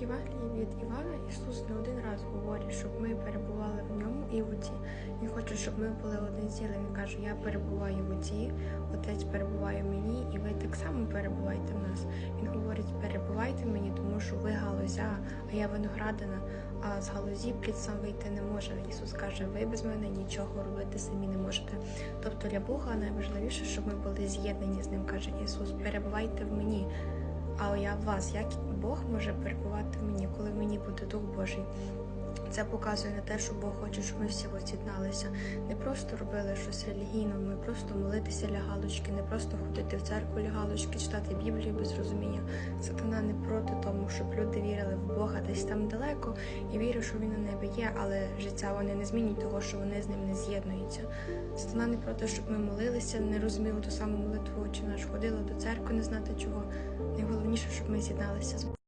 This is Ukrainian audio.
Євангелії від Івана Ісус не один раз говорить, щоб ми перебували в ньому і в Отці. Він хоче, щоб ми були одне ціле. Він каже, я перебуваю в Отці, Отець перебуває в мені, і ви так само перебувайте в нас. Він говорить, перебувайте в мені, тому що ви галузя, а я виноградина, а з галузі плід сам вийти не може. Ісус каже, ви без мене нічого робити самі не можете. Тобто для Бога найважливіше, щоб ми були з'єднані з ним, каже Ісус, перебувайте в мені. А я в вас, як Бог може перебувати в мені, коли мені буде Дух Божий. Це показує на те, що Бог хоче, щоб ми всі воз'єдналися. Не просто робили щось релігійно, ми просто молитися для галочки, не просто ходити в церкву для галочки, читати Біблію без розуміння. Сатана не проти щоб люди вірили в Бога десь там далеко і вірю, що він на небі є, але життя вони не змінюють того, що вони з ним не з'єднуються. Стана не про те, щоб ми молилися, не розуміли ту саму молитву, чи наш ходили до церкви, не знати чого. Найголовніше, щоб ми з'єдналися з